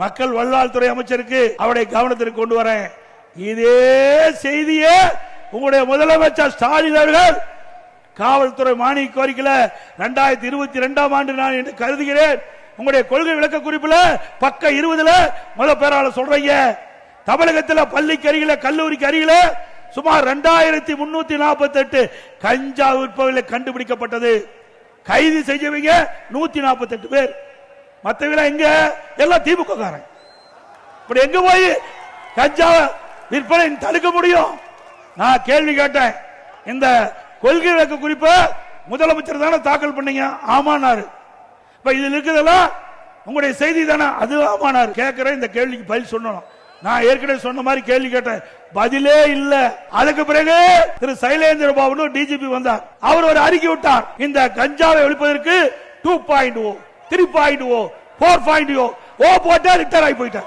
மக்கள் வல்லாள்துறை அமைச்சருக்கு அவருடைய கவனத்திற்கு கொண்டு வரேன். இதே செய்தியே உங்களுடைய முதலமைச்சர் ஸ்டாலின் அவர்கள் காவல்துறை மானிய கோரிக்கையில ரெண்டாயிரத்தி இருபத்தி ரெண்டாம் ஆண்டு நான் என்று கருதுகிறேன். உங்களுடைய கொள்கை விளக்க குறிப்புல பக்க இருபதுல முதல் பேராளர் சொல்றீங்க. தமிழகத்தில் பள்ளிக்கு அருகில கல்லூரிக்கு அருகில சுமார் ரெண்டாயிரத்தி முன்னூத்தி நாற்பத்தி எட்டு கஞ்சா விற்பவர்களை கண்டுபிடிக்கப்பட்டது. கைது செய்யவங்க நூத்தி நாற்பத்தி எட்டு பேர். மத்தவங்க எங்க? எல்லாம் திமுக காரன். இப்படி எங்க போய் கஞ்சா விற்பனை தடுக்க முடியும்? நான் கேள்வி கேட்டேன். இந்த கொள்கை விளக்க குறிப்ப முதலமைச்சர் தானே தாக்கல் பண்ணீங்க? ஆமானாரு இப்ப இதுல இருக்குதெல்லாம் உங்களுடைய செய்தி தானே? அது ஆமானாரு கேட்கிற இந்த கேள்விக்கு பதில் சொல்லணும். நான் ஏற்கனவே சொன்ன மாதிரி கேள்வி கேட்டேன். பதிலே இல்ல. அதுக்கு பிறகு திரு சைலேந்திர பாபு டிஜிபி வந்தார். அவர் ஒரு அறிக்கை விட்டார். இந்த கஞ்சாவை ஒழிப்பதற்கு two point O three point O four point O O போட்டா ரிட்டர் ஆகி போயிட்டார்